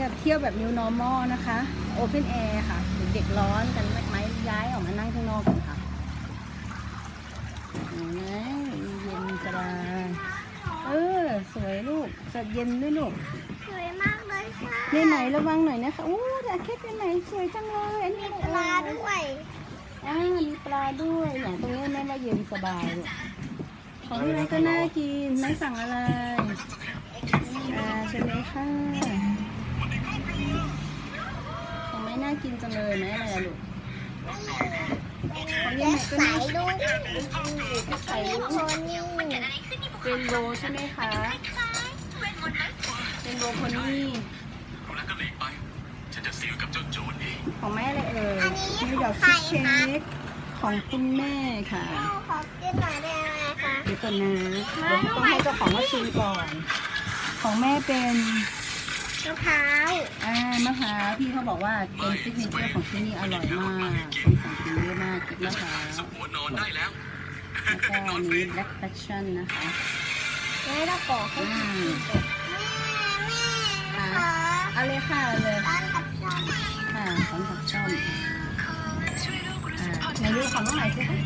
กับเที่ยวแบบ new normal นะคะ open air ค่ะ เด็กๆร้อนกันไหมย้ายออกมานั่งข้างนอกกันค่ะเห็นไหมเย็นสบายเออ สวยลูกสดเย็นด้วยลูกสวยมากเลยค่ะในไหนระวังหน่อยนะคะอู้แต่แค่เป็นไหนสวยจังเลยอันนี้ปลาด้วยอ่ามีปลาด้วยอย่างตรงนี้แม่ว่าเย็นสบายลูกของที่ไรก็น่ากินไม่สั่งอะไร อ่าใช่ไหมค่ะากินจังเลยไหมอะไรอะลูกของแยยังไงกก็สาน่ายด้วยใส่มีลูโพกนี่เป็นโบใช่ไหมคะเป็นโบโพนี่แล้วก็หลีกไปฉันจะซีลกับเจ้าโจรนี่ของแม่อะไรเอ่ยอันนี้นิวขยอองร์กใครชีสคะเค้กของคุณแม่ค่ะขอกินหน่อยได้ไหมคะเดี๋ยวก่อนนะเดี๋ยวต้องให้เจ้าของมาชิมก่อน ของแม่เป็น มะพร้าวอ่ามะพร้าวพี่เขาบอกว่าเป็นซิกเนเจอร์ของที่นี่อร่อยมากคนสั่งกินเยอะมากกินมะพร้าวสมหัวนอนได้แล้วแล้วก็อันนี้ black passion นะคะแล้วเราปอกให้อืมแม่แม่ขอเอาเลยค่ะเอาเลยต้อนกับส้มค่ะสองผักช่อมอ่าในรูปของน้องไหนสิคะ